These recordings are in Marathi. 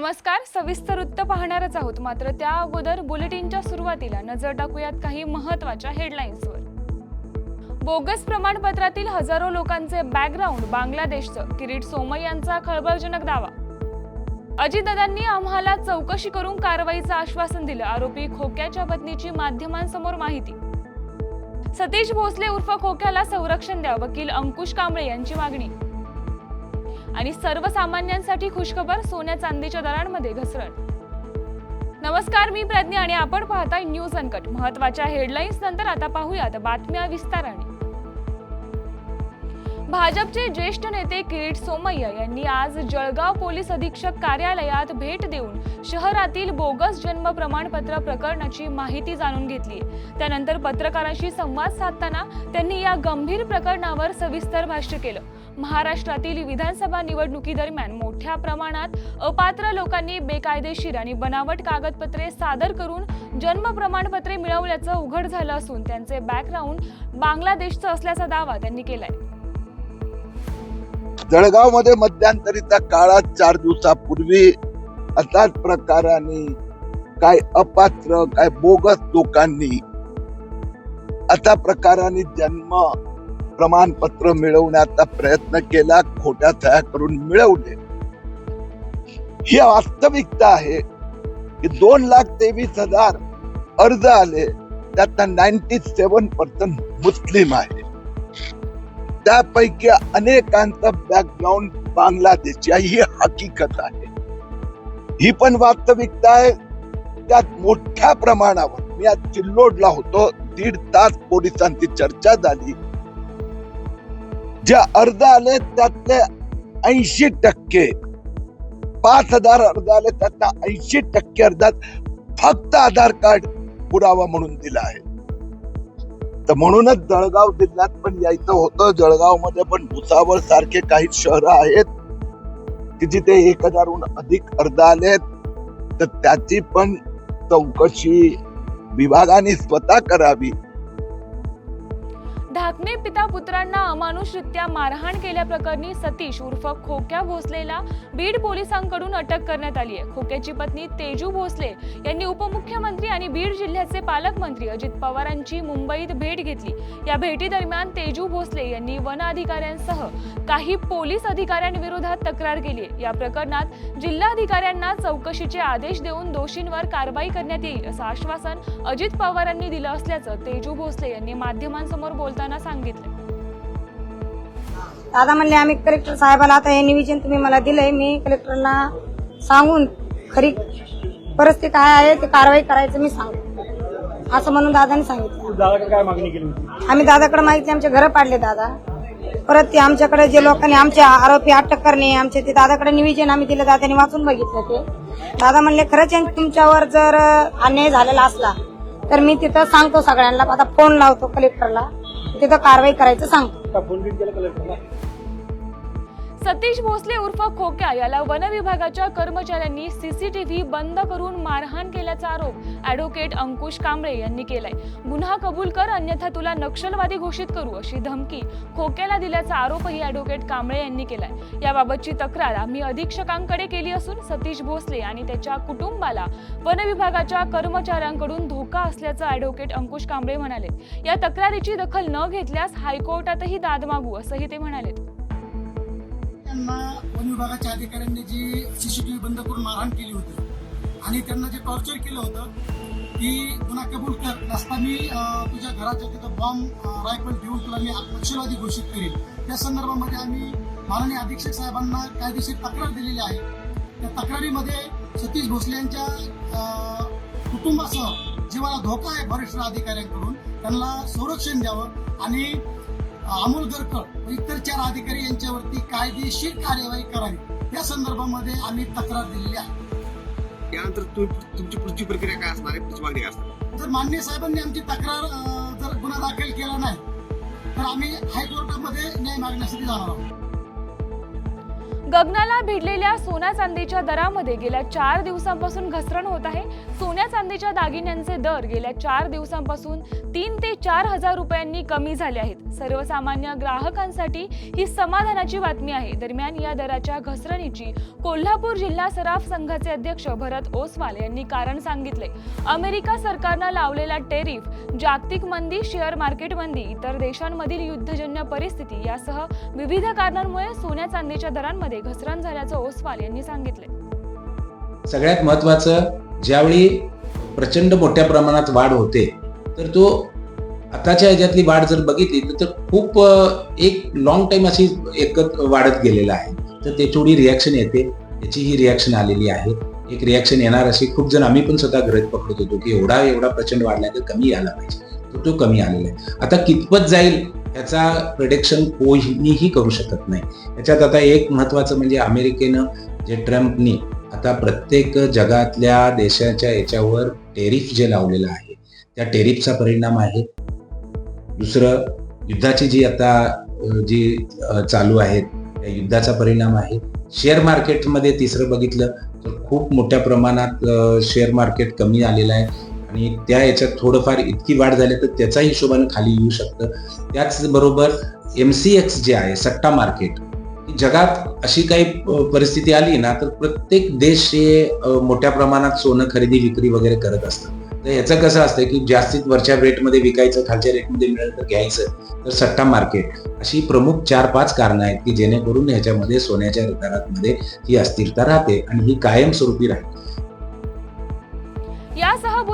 नमस्कार सविस्तर वृत्त पाहणारच आहोत. मात्र त्या अगोदर बुलेटिनच्या सुरुवातीला नजर टाकूयात काही महत्त्वाच्या हेडलाईन्सवर. बोगस प्रमाणपत्रातील हजारो लोकांचे बॅकग्राऊंड बांगलादेशचं किरीट सोमय यांचा खळबळजनक दावा. अजितदादांनी आम्हाला चौकशी करून कारवाईचं आश्वासन दिलं आरोपी खोक्याच्या पत्नीची माध्यमांसमोर माहिती. सतीश भोसले उर्फ खोक्याला संरक्षण द्या वकील अंकुश कांबळे यांची मागणी. आणि सर्वसामान्यांसाठी खुशखबर सोन्या चांदीच्या दरांमध्ये घसरण. नमस्कार मी प्रज्ञा आणि आपण पाहताय न्यूज अनकट. महत्त्वाच्या हेडलाईन्स नंतर आता पाहूयात बातम्या विस्ताराने. भाजपचे ज्येष्ठ नेते किरीट सोमय्या यांनी आज जळगाव पोलीस अधीक्षक कार्यालयात भेट देऊन शहरातील बोगस जन्म प्रमाणपत्र प्रकरणाची माहिती जाणून घेतली. त्यानंतर पत्रकारांशी संवाद साधताना त्यांनी या गंभीर प्रकरणावर सविस्तर भाष्य केलं. महाराष्ट्रातील विधानसभा निवडणुकीदरम्यान मोठ्या प्रमाणात अपात्र लोकांनी बेकायदेशीर आणि बनावट कागदपत्रे सादर करून जन्म प्रमाणपत्रे मिळवल्याचं उघड झालं असून त्यांचे बॅकग्राऊंड बांगलादेशचं असल्याचा दावा त्यांनी केलाय. जळगावमध्ये मध्यंतरीच्या काळात चार दिवसापूर्वी असाच प्रकाराने काय अपात्र काय बोगस लोकांनी अशा प्रकाराने जन्म प्रमाणपत्र मिळवण्याचा प्रयत्न केला खोट्या तयार करून मिळवले. ही वास्तविकता आहे की दोन लाख तेवीस हजार अर्ज आले त्यात नाईन्टी सेवन पर्सेंट मुस्लिम आहे त्यापैकी अनेकांचं बॅकग्राऊंड बांगलादेशची ही हकीकत आहे. ही पण वास्तविकता आहे त्यात मोठ्या प्रमाणावर मी आज चिल्लोडला होतो दीड तास पोलिसांची चर्चा झाली. जे अर्ज आले त्यातले ऐंशी टक्के पाच हजार अर्ज आले त्यातल्या ऐंशी टक्के अर्जात फक्त आधार कार्ड पुरावा म्हणून दिला आहे. तर म्हणूनच जळगाव जिल्ह्यात पण यायचं होतं. जळगावमध्ये पण भुसावळ सारखे काही शहर आहेत की जिथे एक हजारहून अधिक अर्ज आलेत. तर त्याची पण चौकशी विभागाने स्वतः करावी. धाकणे पिता पुत्रांना अमानुषरित्या मारहाण केल्याप्रकरणी सतीश उर्फ खोक्या भोसलेला बीड पोलिसांकडून अटक करण्यात आली आहे. खोक्याची पत्नी तेजू भोसले यांनी उपमुख्यमंत्री आणि बीड जिल्ह्याचे पालकमंत्री अजित पवारांची मुंबईत भेट घेतली. या भेटीदरम्यान तेजू भोसले यांनी वन अधिकाऱ्यांसह काही पोलीस अधिकाऱ्यांविरोधात तक्रार केली आहे. या प्रकरणात जिल्हाधिकाऱ्यांना चौकशीचे आदेश देऊन दोषींवर कारवाई करण्यात येईल असं आश्वासन अजित पवारांनी दिलं असल्याचं तेजू भोसले यांनी माध्यमांसमोर बोलताना सांगितलं. दादा म्हणले आम्ही कलेक्टर साहेबाला आता हे निवेदन तुम्ही मला दिलंय. मी कलेक्टरला सांगून खरी परिस्थिती काय आहे ते कारवाई करायचं मी सांगतो. असं म्हणून दादाने सांगितलं. दादाकडे काय मागणी केली होती? आम्ही दादाकडे मागितले आमचे घर पाडले दादा. परत ते आमच्याकडे जे लोकांनी आमचे आरोपी अटक करणे आमचे ते दादाकडे निवेदन आम्ही दिलं दादाने वाचून बघितलं ते. दादा म्हणले खरंच यांनी तुमच्यावर जर अन्याय झालेला असला तर मी तिथं सांगतो सगळ्यांना. आता फोन लावतो कलेक्टरला तिथं कारवाई करायचं सांगतो सतीश भोसले उर्फ खोक्या याला वन विभागाच्या कर्मचाऱ्यांनी सीसीटीव्ही बंद करून मारहाण केल्याचा आरोप ॲडव्होकेट अंकुश कांबळे यांनी केलाय. गुन्हा कबूल कर अन्यथा तुला नक्षलवादी घोषित करू अशी धमकी खोक्याला दिल्याचा आरोपही अॅडव्होकेट कांबळे यांनी केलाय. याबाबतची तक्रार आम्ही अधीक्षकांकडे केली असून सतीश भोसले आणि त्याच्या कुटुंबाला वन विभागाच्या कर्मचाऱ्यांकडून धोका असल्याचं ॲडव्होकेट अंकुश कांबळे म्हणाले या तक्रारीची दखल न घेतल्यास हायकोर्टातही दाद मागू असंही ते म्हणाले त्यांना वन विभागाच्या अधिकाऱ्यांनी जी सीसीटीव्ही बंद करून मारहाण केली होती आणि त्यांना जे टॉर्चर केलं होतं की गुन्हा कबूल कर नसता मी तुझ्या घराच्या तिथं बॉम्ब रायफल ठेवून तुला मी नक्षलवादी घोषित करेन त्या संदर्भामध्ये आम्ही माननीय अधीक्षक साहेबांना कायदेशीर तक्रार दिलेली आहे. त्या तक्रारीमध्ये सतीश भोसले यांच्या कुटुंबासह जीवाला धोका आहे वरिष्ठ अधिकाऱ्यांकडून त्यांना संरक्षण द्यावं आणि अमोल गरकड व इतर चार अधिकारी यांच्यावरती कायदेशीर कार्यवाही करावी. या संदर्भामध्ये आम्ही तक्रार दिलेली आहे. त्यानंतर तुमची पुढची प्रक्रिया काय असणार आहे? पुढची मागणी काय असणार? जर मान्य साहेबांनी आमची तक्रार जर गुन्हा दाखल केला नाही तर आम्ही हायकोर्टामध्ये न्याय मागण्यासाठी जाणार आहोत. गगनाला भिडलेल्या सोन्या चांदीच्या दरामध्ये गेल्या चार दिवसांपासून घसरण होत आहे. सोन्या चांदीच्या दागिन्यांचे दर गेल्या चार दिवसांपासून तीन ते चार हजार रुपयांनी कमी झाले आहेत. सर्वसामान्य ग्राहकांसाठी ही समाधानाची बातमी आहे. दरम्यान या दराच्या घसरणीची कोल्हापूर जिल्हा सराफ संघाचे अध्यक्ष भरत ओसवाल यांनी कारण सांगितले. अमेरिका सरकारनं लावलेला टेरिफ जागतिक मंदी शेअर मार्केट मंदी इतर देशांमधील युद्धजन्य परिस्थिती यासह विविध कारणांमुळे सोन्या चांदीच्या दरांमध्ये घसरण झाल्याचं ओसवाल यांनी सांगितले सगळ्यात महत्वाचं ज्यावेळी प्रचंड मोठ्या प्रमाणात वाढ होते तर तो आताच्या ह्याच्यातली वाढ जर बघितली तर खूप एक लॉंग टाइम अशी एकत वाढत गेलेला आहे. तर त्याच्यावढी रिॲक्शन येते त्याची ही रिॲक्शन आलेली आहे. एक रिॲक्शन येणार अशी खूप जण आम्ही पण स्वतः गरज पकडत होतो की एवढा एवढा प्रचंड वाढला तर कमी यायला पाहिजे. तर तो कमी आलेला आहे. आता कितपत जाईल याचा प्रिडिक्शन कोणीही करू शकत नाही. याच्यात आता एक महत्वाचं म्हणजे अमेरिकेनं जे ट्रम्पनी आता प्रत्येक जगातल्या देशाच्या याच्यावर टेरिफ जे लावलेलं आहे त्या टेरिफचा परिणाम आहे. दुसरं युद्धाची जी आता जी चालू आहेत त्या युद्धाचा परिणाम आहे. शेअर मार्केटमध्ये तिसरं बघितलं तर खूप मोठ्या प्रमाणात शेअर मार्केट कमी आलेलं आहे. आणि त्या याच्यात थोडंफार इतकी वाढ झाली तर त्याचा हिशोबाने खाली येऊ शकतं. त्याचबरोबर एम सी एक्स जे आहे सट्टा मार्केट जगात अशी काही परिस्थिती आली ना तर प्रत्येक देश हे मोठ्या प्रमाणात सोनं खरेदी विक्री वगैरे करत असतात तर याचं कसं असतं की जास्तीत वरच्या रेटमध्ये विकायचं खालच्या रेटमध्ये मिळेल तर घ्यायचं. तर सट्टा मार्केट अशी प्रमुख चार पाच कारणं आहेत की जेणेकरून ह्याच्यामध्ये सोन्याच्या दरामध्ये ही अस्थिरता राहते आणि ही कायमस्वरूपी राहते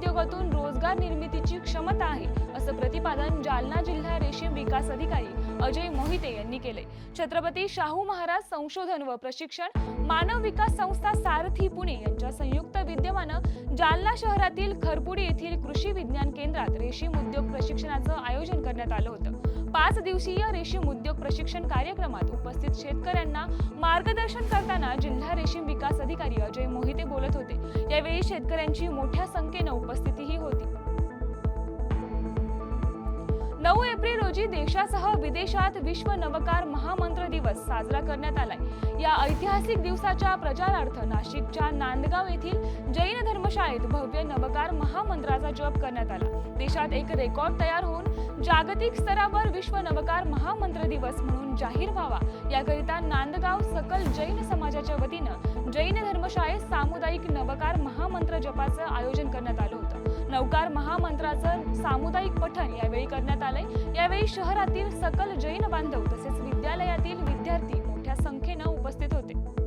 उद्योगातून रोजगार निर्मितीची क्षमता आहे असं प्रतिपादन जालना जिल्हा रेशीम विकास अधिकारी अजय मोहिते यांनी केले छत्रपती शाहू महाराज संशोधन व प्रशिक्षण मानव विकास संस्था सारथी पुणे यांच्या संयुक्त विद्यमानं जालना शहरातील खरपुडी येथील कृषी विज्ञान केंद्रात रेशीम उद्योग प्रशिक्षणाचं आयोजन करण्यात आलं होतं. पाच दिवसीय रेशीम उद्योग प्रशिक्षण कार्यक्रमात उपस्थित शेतकऱ्यांना मार्गदर्शन करताना जिल्हा रेशीम विकास अधिकारी अजय मोहिते बोलत होते. यावेळी शेतकऱ्यांची मोठ्या संख्येनं उपस्थितीही होती. नऊ एप्रिल रोजी देशासह विदेशात विश्व नवकार महामंत्र दिवस साजरा करण्यात आलाय. या ऐतिहासिक दिवसाच्या प्रचारार्थ नाशिकच्या नांदगाव येथील जैन धर्मशाळेत भव्य नवकार महामंत्राचा जप करण्यात आला. देशात एक रेकॉर्ड तयार होऊन जागतिक स्तरावर विश्व नवकार महामंत्र दिवस म्हणून जाहीर व्हावा. याकरिता नांदगाव सकल जैन समाजाच्या वतीनं जैन धर्मशाळेत सामुदायिक नवकार महामंत्र जपाचं आयोजन करण्यात आलं होतं. नवकार महामंत्राचं सामुदायिक पठण यावेळी करण्यात आलंय. यावेळी शहरातील सकल जैन बांधव तसेच विद्यालयातील विद्यार्थी मोठ्या संख्येनं उपस्थित होते.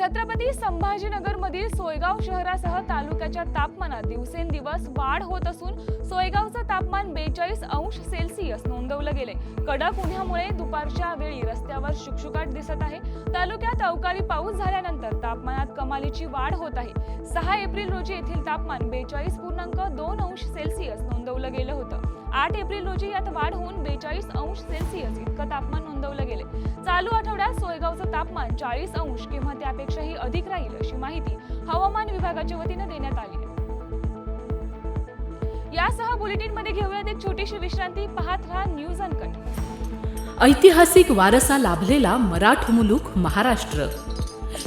छत्रपती संभाजीनगर मधील सोयगाव शहरासह तालुक्याच्या तापमानात दिवसेंदिवस वाढ होत असून सोयगावचं तापमान बेचाळीस अंश सेल्सिअस नोंदवलं गेले कडक उन्हामुळे दुपारच्या वेळी रस्त्यावर शुकशुकाट दिसत आहे. तालुक्यात अवकाळी पाऊस झाल्यानंतर तापमानात कमालीची वाढ होत आहे. सहा एप्रिल रोजी येथील तापमान बेचाळीस पूर्णांक दोन अंश सेल्सिअस नोंदवलं गेलं होतं. आठ एप्रिल रोजी यात वाढ होऊन बेचाळीस अंश सेल्सिअस इतकं तापमान नोंदवलं गेले. चालू आठवड्यात सोयगावचं तापमान चाळीस अंश किंवा त्यापेक्षाही अधिक राहील अशी माहिती हवामान विभागाच्या वतीनं देण्यात आली आहे. यासह बुलेटिनमध्ये घेऊयात एक छोटीशी विश्रांती पाहत राहा न्यूज अनकट. ऐतिहासिक वारसा लाभलेला मराठ मुलूक महाराष्ट्र.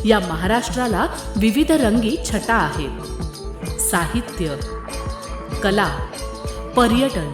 या महाराष्ट्राला विविध रंगी छटा आहेत. साहित्य कला पर्यटन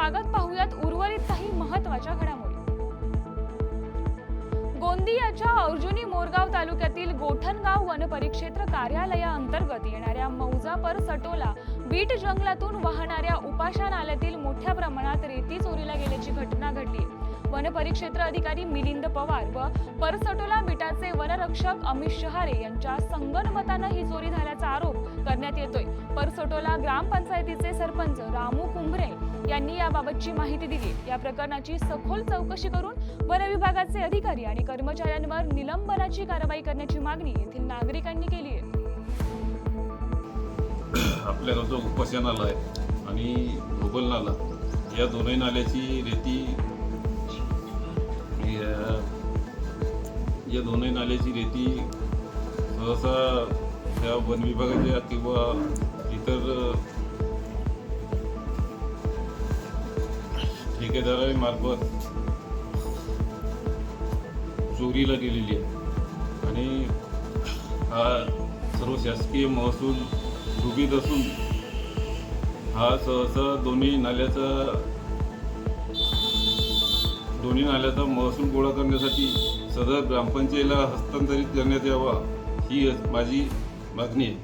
सर्वांचं स्वागत पाहूयात उर्वरित काही महत्त्वाच्या घडामोडी. गोंदियाच्या अर्जुनी मोरगाव तालुक्यातील गोठणगाव वनपरिक्षेत्र कार्यालयाअंतर्गत येणाऱ्या मौजापर सटोला बीट जंगलातून वाहणाऱ्या उपाशा नाल्यातील मोठ्या प्रमाणात रेती चोरीला गेल्याची घटना घडली. वनपरिक्षेत्र अधिकारी मिलिंद पवार व परसटोला बिटाचे वनरक्षक अमित शहारे यांच्या संगनमतानं ही चोरी झाल्याचा आरोप करण्यात येतोय. परसटोला ग्रामपंचायतीचे सरपंच रामू कुंभरे यांनी याबाबतची माहिती दिली. या प्रकरणाची सखोल चौकशी करून वन विभागाचे अधिकारी आणि कर्मचाऱ्यांवर निलंबनाची कारवाई करण्याची मागणी येथील नागरिकांनी केली आहे. आपल्याला जो उपास्या नाला आहे आणि भोगल नाला या दोन्ही नाल्याची रेती या दोन्ही नाल्याची रेती सहसा त्या वन विभागाच्या किंवा इतर ठेकेदारामार्फत चोरीला गेलेली आहे. आणि हा सर्व शासकीय महसूल डुबीत असून हा सहसा दोन्ही नाल्याचा दोन्ही नाल्याचा महसूल गोळा करण्यासाठी सदर ग्रामपंचायतीला हस्तांतरित करण्यात यावा ही माझी मागणी आहे.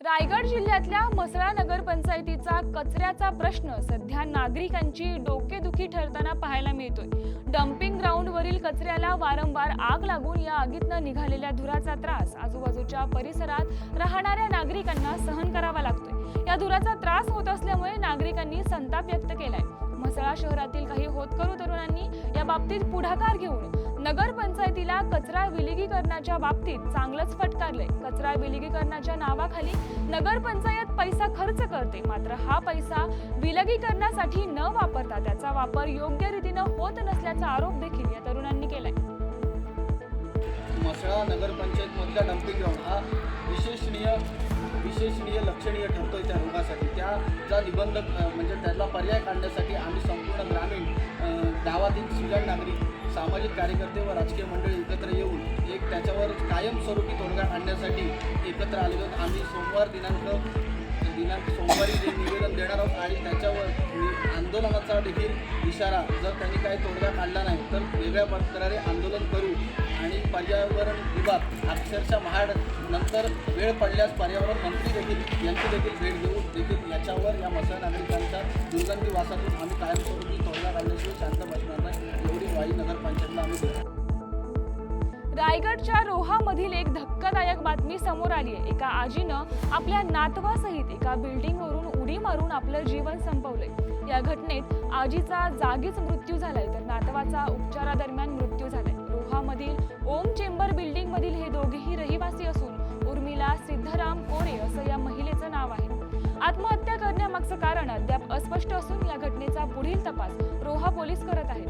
रायगड जिल्ह्यातल्या म्हसळा नगरपंचायतीचा कचऱ्याचा प्रश्न सध्या नागरिकांची डोकेदुखी ठरताना पाहायला मिळतोय. डम्पिंग ग्राउंडवरील कचऱ्याला वारंवार आग लागून या आगीतनं निघालेल्या धुराचा त्रास आजूबाजूच्या परिसरात राहणाऱ्या नागरिकांना सहन करावा लागतोय. या धुराचा त्रास होत असल्यामुळे नागरिकांनी संताप व्यक्त केलाय. म्हसळा शहरातील काही होतकरू तरुणांनी या बाबतीत पुढाकार घेऊन नगर पंचायतीला कचरा विलगीकरणाच्या बाबतीत चांगलंच फटकारले कचरा विलगीकरणाच्या नावाखाली नगर पंचायत पैसा खर्च करते. मात्र हा पैसा विलगीकरणासाठी न वापरता त्याचा वापर योग्य रीतीनं होत नसल्याचा आरोप देखील या तरुणांनी केलाय. म्हसळा नगरपंचायत मधला डम्पिंग ग्राउंड हा विशेषणीय विशेषणीय लक्षणीय ठरतोय त्या रोगासाठी. त्याचा निबंध म्हणजे त्याला पर्याय काढण्यासाठी आम्ही संपूर्ण ग्रामीण गावातील सुजाण नागरिक सामाजिक कार्यकर्ते व राजकीय मंडळी एकत्र येऊन एक त्याच्यावर कायमस्वरूपी तोडगा काढण्यासाठी एकत्र आलेलो आम्ही सोमवार दिनांक दिनांक सोमवारी जे निवेदन देणार आहोत आणि त्याच्यावर आंदोलनाचा देखील इशारा जर त्यांनी काही तोडगा काढला नाही तर वेगळ्या प्रकारे आंदोलन करू. आणि पर्यावरण विभाग अक्षरशः महाड नंतर वेळ पडल्यास पर्यावरण मंत्री देखील यांची देखील भेट घेऊ देखील याच्यावर या मसाळ नागरिकांच्या दुर्गंधी वासातून आम्ही कायमस्वरूपी तोडगा काढल्याशिवाय शांत बसणार नाही एवढी वाई नगरपंचायतला आम्ही देतो रायगडच्या रोहामधील एक धक्कादायक बातमी समोर आली आहे. एका आजीनं आपल्या नातवासहित एका बिल्डिंगवरून उडी मारून आपलं जीवन संपवलंय. या घटनेत आजीचा जागीच मृत्यू झालाय तर नातवाचा उपचारादरम्यान मृत्यू झालाय. रोहामधील मधील हे दोघेही रहिवासी असून उर्मिला सिद्धराम कोरे असं या महिलेचं नाव आहे. आत्महत्या करण्यामागचं कारण अद्याप अस्पष्ट असून या घटनेचा पुढील तपास रोहा पोलीस करत आहेत.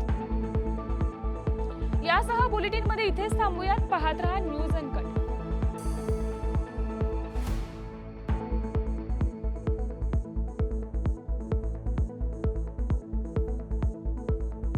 यासह बुलेटिनमध्ये इथेच थांबूयात. पाहत राहा न्यूज अनकट